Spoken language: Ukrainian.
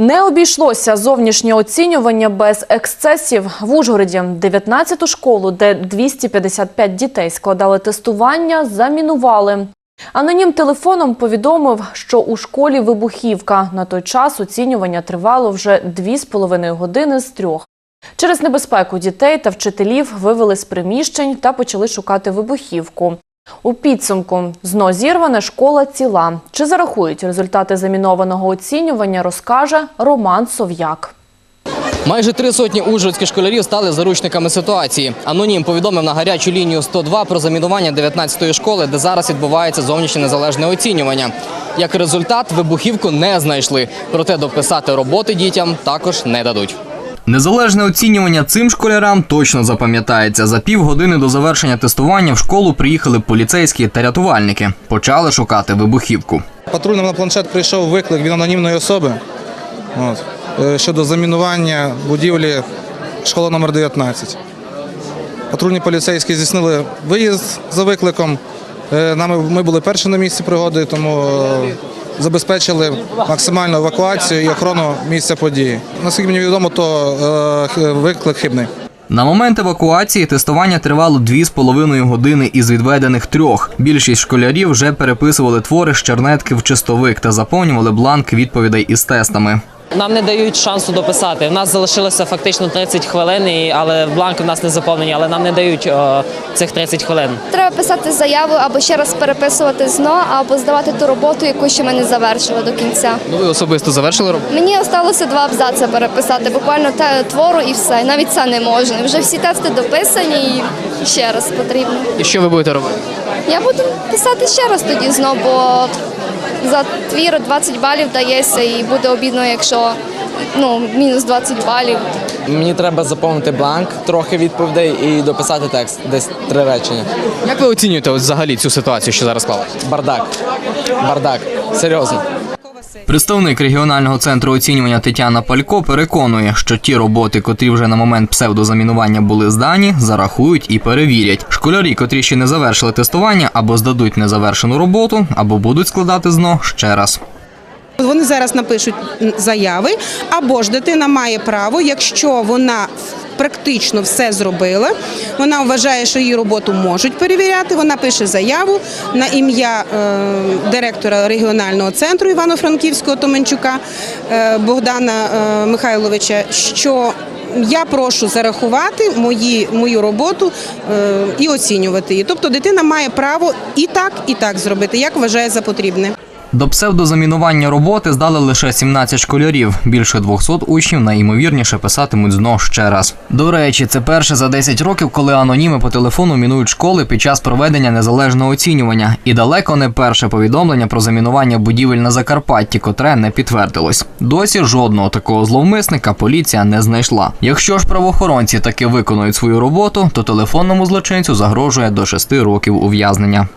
Не обійшлося зовнішнє оцінювання без ексцесів. В Ужгороді 19-ту школу, де 255 дітей складали тестування, замінували. Анонім телефоном повідомив, що у школі вибухівка. На той час оцінювання тривало вже 2,5 години з трьох. Через небезпеку дітей та вчителів вивели з приміщень та почали шукати вибухівку. У підсумку зно зірване школа ціла. Чи зарахують результати замінованого оцінювання, розкаже Роман Сов'як. Майже три сотні ужгородських школярів стали заручниками ситуації. Анонім повідомив на гарячу лінію 102 про замінування 19-ї школи, де зараз відбувається зовнішнє незалежне оцінювання. Як результат, вибухівку не знайшли. Проте дописати роботи дітям також не дадуть. Незалежне оцінювання цим школярам точно запам'ятається. За півгодини до завершення тестування в школу приїхали поліцейські та рятувальники. Почали шукати вибухівку. Патрульним на планшет прийшов виклик від анонімної особи от, е, щодо замінування будівлі школи номер 19. Патрульні поліцейські здійснили виїзд за викликом. Е, Нами ми були перші на місці пригоди, тому е, забезпечили максимальну евакуацію і охорону місця події. Наскільки мені відомо, то е, виклик хибний. На момент евакуації тестування тривало дві з половиною години із відведених трьох. Більшість школярів вже переписували твори з чернетки в чистовик та заповнювали бланк відповідей із тестами. Нам не дають шансу дописати. У нас залишилося фактично 30 хвилин, але бланки в нас не заповнені, але нам не дають о, цих 30 хвилин. Треба писати заяву або ще раз переписувати зно, або здавати ту роботу, яку ще ми не завершили до кінця. Ну ви особисто завершили роботу? Мені залишилося два абзаци переписати, буквально те твору і все. Навіть це не можна. Вже всі тести дописані і ще раз потрібно. І що ви будете робити? Я буду писати ще раз тоді знову, бо за твір 20 балів дається і буде обідно, якщо ну, мінус 20 балів. Мені треба заповнити бланк, трохи відповідей і дописати текст, десь три речення. Як ви оцінюєте взагалі цю ситуацію, що зараз склалася? Бардак. Бардак. Серйозно. Представник регіонального центру оцінювання Тетяна Палько переконує, що ті роботи, котрі вже на момент псевдозамінування були здані, зарахують і перевірять. Школярі, котрі ще не завершили тестування, або здадуть незавершену роботу, або будуть складати зно ще раз. Вони зараз напишуть заяви, або ж дитина має право, якщо вона практично все зробила, вона вважає, що її роботу можуть перевіряти. Вона пише заяву на ім'я е, директора регіонального центру Івано-Франківського Томенчука е, Богдана е, Михайловича, що я прошу зарахувати мої, мою роботу е, і оцінювати її. Тобто дитина має право і так, і так зробити, як вважає за потрібне. До псевдозамінування роботи здали лише 17 школярів. Більше 200 учнів найімовірніше писатимуть зно ще раз. До речі, це перше за 10 років, коли аноніми по телефону мінують школи під час проведення незалежного оцінювання. І далеко не перше повідомлення про замінування будівель на Закарпатті, котре не підтвердилось. Досі жодного такого зловмисника поліція не знайшла. Якщо ж правоохоронці таки виконують свою роботу, то телефонному злочинцю загрожує до 6 років ув'язнення.